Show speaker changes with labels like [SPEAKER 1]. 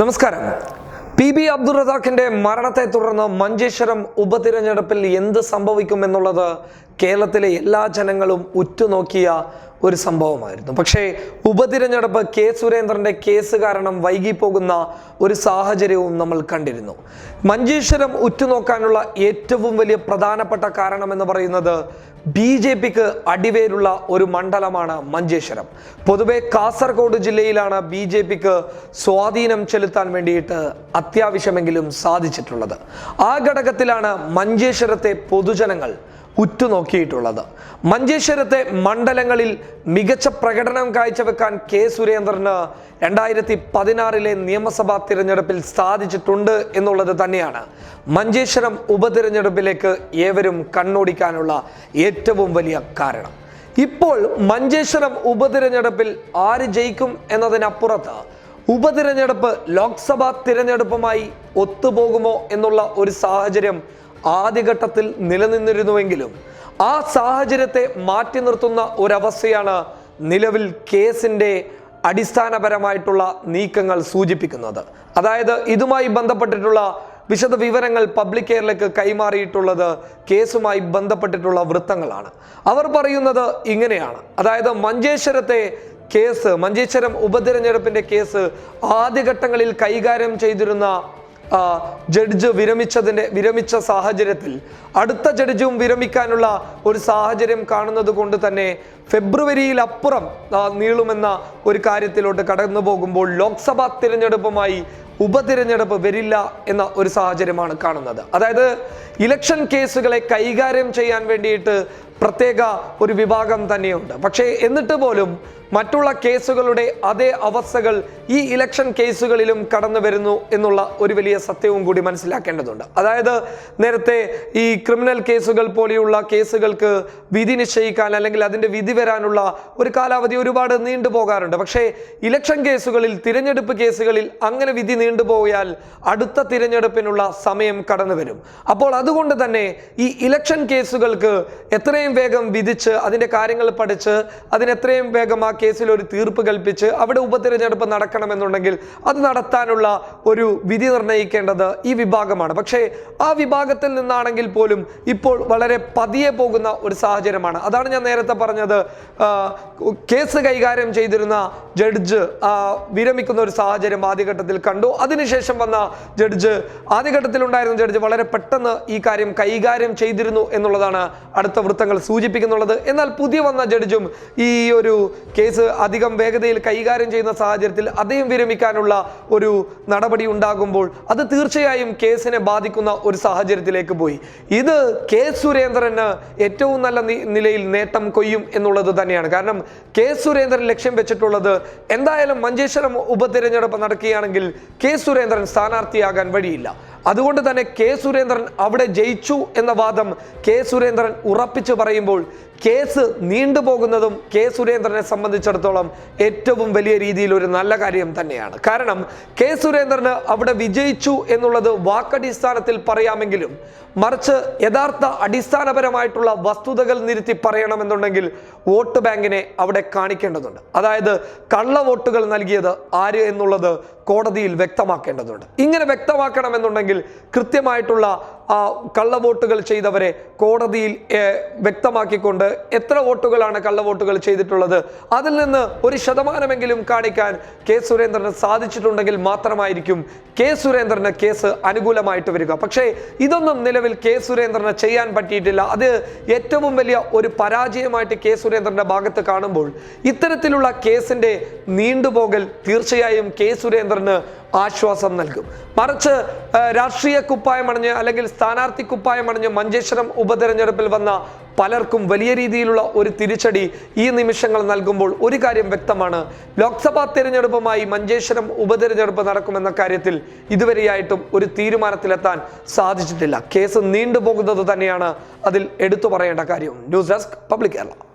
[SPEAKER 1] നമസ്കാരം. P B Abdul റസാഖിന്റെ മരണത്തെ തുടർന്ന് മഞ്ചേശ്വരം ഉപതിരഞ്ഞെടുപ്പിൽ എന്ത് സംഭവിക്കും എന്നുള്ളത് കേരളത്തിലെ എല്ലാ ജനങ്ങളും ഉറ്റുനോക്കിയ ഒരു സംഭവമായിരുന്നു. പക്ഷേ ഉപതിരഞ്ഞെടുപ്പ് കെ സുരേന്ദ്രന്റെ കേസ് കാരണം വൈകിപ്പോകുന്ന ഒരു സാഹചര്യവും നമ്മൾ കണ്ടിരുന്നു. മഞ്ചേശ്വരം ഉറ്റുനോക്കാനുള്ള ഏറ്റവും വലിയ പ്രധാനപ്പെട്ട കാരണം എന്ന് പറയുന്നത് ബി ജെ പിക്ക് അടിവേരുള്ള ഒരു മണ്ഡലമാണ് മഞ്ചേശ്വരം. പൊതുവെ കാസർഗോഡ് ജില്ലയിലാണ് ബി ജെ പിക്ക് സ്വാധീനം ചെലുത്താൻ വേണ്ടിയിട്ട് അത്യാവശ്യമെങ്കിലും സാധിച്ചിട്ടുള്ളത്. ആ ഘടകത്തിലാണ് മഞ്ചേശ്വരത്തെ പൊതുജനങ്ങൾ ഉറ്റുനോക്കിയിട്ടുള്ളത്. മഞ്ചേശ്വരത്തെ മണ്ഡലങ്ങളിൽ മികച്ച പ്രകടനം കാഴ്ചവെക്കാൻ കെ സുരേന്ദ്രന് രണ്ടായിരത്തി പതിനാറിലെ നിയമസഭാ തിരഞ്ഞെടുപ്പിൽ സാധിച്ചിട്ടുണ്ട് എന്നുള്ളത് തന്നെയാണ്. മഞ്ചേശ്വരം ഉപതിരഞ്ഞെടുപ്പിലേക്ക് ഏവരും കണ്ണോടിക്കാനുള്ള ഏറ്റവും വലിയ കാരണം. ഇപ്പോൾ മഞ്ചേശ്വരം ഉപതിരഞ്ഞെടുപ്പിൽ ആര് ജയിക്കും എന്നതിനപ്പുറത്ത് ഉപതിരഞ്ഞെടുപ്പ് ലോക്സഭാ തിരഞ്ഞെടുപ്പുമായി ഒത്തുപോകുമോ എന്നുള്ള ഒരു സാഹചര്യം ആദ്യഘട്ടത്തിൽ നിലനിന്നിരുന്നുവെങ്കിലും ആ സാഹചര്യത്തെ മാറ്റി നിർത്തുന്ന ഒരവസ്ഥയാണ് നിലവിൽ കേസിന്റെ അടിസ്ഥാനപരമായിട്ടുള്ള നീക്കങ്ങൾ സൂചിപ്പിക്കുന്നത്. അതായത് ഇതുമായി ബന്ധപ്പെട്ടിട്ടുള്ള വിശദ വിവരങ്ങൾ പബ്ലിക് കെയറിലേക്ക് കൈമാറിയിട്ടുള്ളത് കേസുമായി ബന്ധപ്പെട്ടിട്ടുള്ള വൃത്തങ്ങളാണ്. അവർ പറയുന്നത് ഇങ്ങനെയാണ്. അതായത് മഞ്ചേശ്വരത്തെ കേസ് മഞ്ചേശ്വരം ഉപതിരഞ്ഞെടുപ്പിന്റെ കേസ് ആദ്യഘട്ടങ്ങളിൽ കൈകാര്യം ചെയ്തിരുന്ന ജഡ്ജ് വിരമിച്ചതിന്റെ വിരമിച്ച സാഹചര്യത്തിൽ അടുത്ത ജഡ്ജും വിരമിക്കാനുള്ള ഒരു സാഹചര്യം കാണുന്നത് കൊണ്ട് തന്നെ ഫെബ്രുവരിയിൽ അപ്പുറം നീളുമെന്ന ഒരു കാര്യത്തിലോട്ട് കടന്നു പോകുമ്പോൾ ലോക്സഭാ തിരഞ്ഞെടുപ്പുമായി ഉപതിരഞ്ഞെടുപ്പ് വരില്ല എന്ന ഒരു സാഹചര്യമാണ് കാണുന്നത്. അതായത് ഇലക്ഷൻ കേസുകളെ കൈകാര്യം ചെയ്യാൻ വേണ്ടിയിട്ട് പ്രത്യേക ഒരു വിഭാഗം തന്നെയുണ്ട്. പക്ഷേ എന്നിട്ട് പോലും മറ്റുള്ള കേസുകളുടെ അതേ അവസ്ഥകൾ ഈ ഇലക്ഷൻ കേസുകളിലും കടന്നു വരുന്നു എന്നുള്ള ഒരു വലിയ സത്യവും കൂടി മനസ്സിലാക്കേണ്ടതുണ്ട്. അതായത് നേരത്തെ ഈ ക്രിമിനൽ കേസുകൾ പോലെയുള്ള കേസുകൾക്ക് വിധി നിശ്ചയിക്കാൻ അല്ലെങ്കിൽ അതിന്റെ വിധി വരാനുള്ള ഒരു കാലാവധി ഒരുപാട് നീണ്ടു പോകാറുണ്ട്. പക്ഷേ ഇലക്ഷൻ കേസുകളിൽ തിരഞ്ഞെടുപ്പ് കേസുകളിൽ അങ്ങനെ വിധി നീണ്ടുപോയാൽ അടുത്ത തിരഞ്ഞെടുപ്പിനുള്ള സമയം കടന്നു വരും. അപ്പോൾ അതുകൊണ്ട് തന്നെ ഈ ഇലക്ഷൻ കേസുകൾക്ക് എത്രയും വേഗം വിധിച്ച് അതിന്റെ കാര്യങ്ങൾ പഠിച്ച് അതിന് എത്രയും വേഗം ആ കേസിൽ ഒരു തീർപ്പ് കൽപ്പിച്ച് അവിടെ ഉപതെരഞ്ഞെടുപ്പ് നടക്കണമെന്നുണ്ടെങ്കിൽ അത് നടത്താനുള്ള ഒരു വിധി നിർണയിക്കേണ്ടത് ഈ വിഭാഗമാണ്. പക്ഷേ ആ വിഭാഗത്തിൽ നിന്നാണെങ്കിൽ പോലും ഇപ്പോൾ വളരെ പതിയെ പോകുന്ന ഒരു സാഹചര്യമാണ്. അതാണ് ഞാൻ നേരത്തെ പറഞ്ഞത്. കേസ് കൈകാര്യം ചെയ്തിരുന്ന ജഡ്ജ് വിരമിക്കുന്ന ഒരു സാഹചര്യം ആദ്യഘട്ടത്തിൽ കണ്ടു. അതിനുശേഷം വന്ന ജഡ്ജ് ആദ്യഘട്ടത്തിൽ ഉണ്ടായിരുന്ന ജഡ്ജ് വളരെ പെട്ടെന്ന് ഈ കാര്യം കൈകാര്യം ചെയ്തിരുന്നു എന്നുള്ളതാണ് അടുത്ത വൃത്തങ്ങൾ സൂചിപ്പിക്കുന്നുള്ളത്. എന്നാൽ പുതിയ വന്ന ജഡ്ജും ഈ ഒരു കേസ് അധികം വേഗതയിൽ കൈകാര്യം ചെയ്യുന്ന സാഹചര്യത്തിൽ അദ്ദേഹം വിരമിക്കാനുള്ള ഒരു നടപടി ഉണ്ടാകുമ്പോൾ അത് തീർച്ചയായും കേസിനെ ബാധിക്കുന്ന ഒരു സാഹചര്യത്തിലേക്ക് പോയി. ഇത് കെ സുരേന്ദ്രന് ഏറ്റവും നല്ല നിലയിൽ നേട്ടം കൊയ്യും എന്നുള്ളത് തന്നെയാണ്. കാരണം കെ സുരേന്ദ്രൻ ലക്ഷ്യം വെച്ചിട്ടുള്ളത് എന്തായാലും മഞ്ചേശ്വരം ഉപതിരഞ്ഞെടുപ്പ് നടക്കുകയാണെങ്കിൽ കെ സുരേന്ദ്രൻ സ്ഥാനാർത്ഥിയാകാൻ വഴിയില്ല. അതുകൊണ്ട് തന്നെ കെ സുരേന്ദ്രൻ അവിടെ ജയിച്ചു എന്ന വാദം കെ സുരേന്ദ്രൻ ഉറപ്പിച്ചു പറയുമ്പോൾ കേസ് നീണ്ടുപോകുന്നതും കെ സുരേന്ദ്രനെ സംബന്ധിച്ചിടത്തോളം ഏറ്റവും വലിയ രീതിയിൽ ഒരു നല്ല കാര്യം തന്നെയാണ്. കാരണം കെ സുരേന്ദ്രന് അവിടെ വിജയിച്ചു എന്നുള്ളത് വാക്കടിസ്ഥാനത്തിൽ പറയാമെങ്കിലും മറിച്ച് യഥാർത്ഥ അടിസ്ഥാനപരമായിട്ടുള്ള വസ്തുതകൾ നിരുത്തി പറയണമെന്നുണ്ടെങ്കിൽ വോട്ട് ബാങ്കിനെ അവിടെ കാണിക്കേണ്ടതുണ്ട്. അതായത് കള്ള വോട്ടുകൾ നൽകിയത് ആര് എന്നുള്ളത് കോടതിയിൽ വ്യക്തമാക്കേണ്ടതുണ്ട്. ഇങ്ങനെ വ്യക്തമാക്കണമെന്നുണ്ടെങ്കിൽ കൃത്യമായിട്ടുള്ള ആ കള്ളവോട്ടുകൾ ചെയ്തവരെ കോടതിയിൽ വ്യക്തമാക്കിക്കൊണ്ട് എത്ര വോട്ടുകളാണ് കള്ളവോട്ടുകൾ ചെയ്തിട്ടുള്ളത്? അതിൽ നിന്ന് ഒരു ശതമാനമെങ്കിലും കാണിക്കാൻ കെ സുരേന്ദ്രന് സാധിച്ചിട്ടുണ്ടെങ്കിൽ മാത്രമായിരിക്കും കെ സുരേന്ദ്രന് കേസ് അനുകൂലമായിട്ട് വരിക. പക്ഷേ ഇതൊന്നും നിലവിൽ കെ സുരേന്ദ്രന് ചെയ്യാൻ പറ്റിയിട്ടില്ല. അത് ഏറ്റവും വലിയ ഒരു പരാജയമായിട്ട് കെ സുരേന്ദ്രന്റെ ഭാഗത്ത് കാണുമ്പോൾ ഇത്തരത്തിലുള്ള കേസിന്റെ നീണ്ടുപോകൽ തീർച്ചയായും കെ സുരേന്ദ്രന് ആശ്വാസം നൽകും. മറിച്ച് രാഷ്ട്രീയ കുപ്പായമണിഞ്ഞ് അല്ലെങ്കിൽ സ്ഥാനാർത്ഥി കുപ്പായമണിഞ്ഞ് മഞ്ചേശ്വരം ഉപതെരഞ്ഞെടുപ്പിൽ വന്ന പലർക്കും വലിയ രീതിയിലുള്ള ഒരു തിരിച്ചടി ഈ നിമിഷങ്ങൾ നൽകുമ്പോൾ ഒരു കാര്യം വ്യക്തമാണ്. ലോക്സഭാ തിരഞ്ഞെടുപ്പുമായി മഞ്ചേശ്വരം ഉപതെരഞ്ഞെടുപ്പ് നടക്കുമെന്ന കാര്യത്തിൽ ഇതുവരെയായിട്ടും ഒരു തീരുമാനത്തിലെത്താൻ സാധിച്ചിട്ടില്ല. കേസ് നീണ്ടുപോകുന്നത് തന്നെയാണ് അതിൽ എടുത്തു പറയേണ്ട കാര്യം. News desk public Kerala.